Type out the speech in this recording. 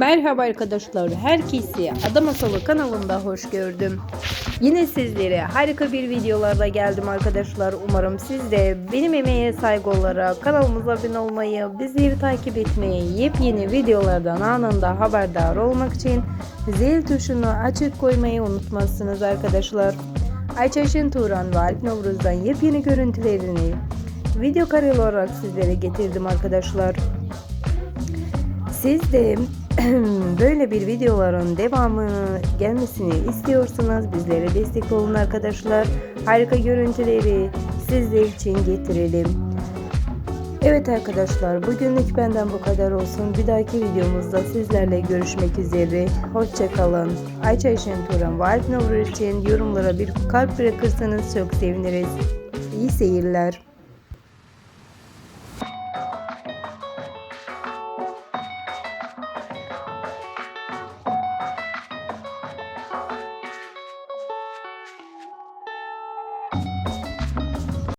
Merhaba arkadaşlar, herkesi Ada Masalı kanalında hoş gördüm. Yine sizlere harika bir videolarla geldim arkadaşlar. Umarım siz de benim emeğe saygı olarak kanalımıza abone olmayı, bizleri takip etmeyi, yepyeni videolardan anında haberdar olmak için zil tuşunu açık koymayı unutmazsınız arkadaşlar. Ayça Şen Turan ve Alp Novruz'dan yepyeni görüntülerini video kareli olarak sizlere getirdim arkadaşlar. Siz de böyle bir videoların devamı gelmesini istiyorsanız bizlere destek olun arkadaşlar. Harika görüntüleri sizler için getirelim. Evet arkadaşlar bugünlük benden bu kadar olsun. Bir dahaki videomuzda sizlerle görüşmek üzere. Hoşçakalın. Ayça Şenturan ve Alp Nurur için yorumlara bir kalp bırakırsanız çok seviniriz. İyi seyirler.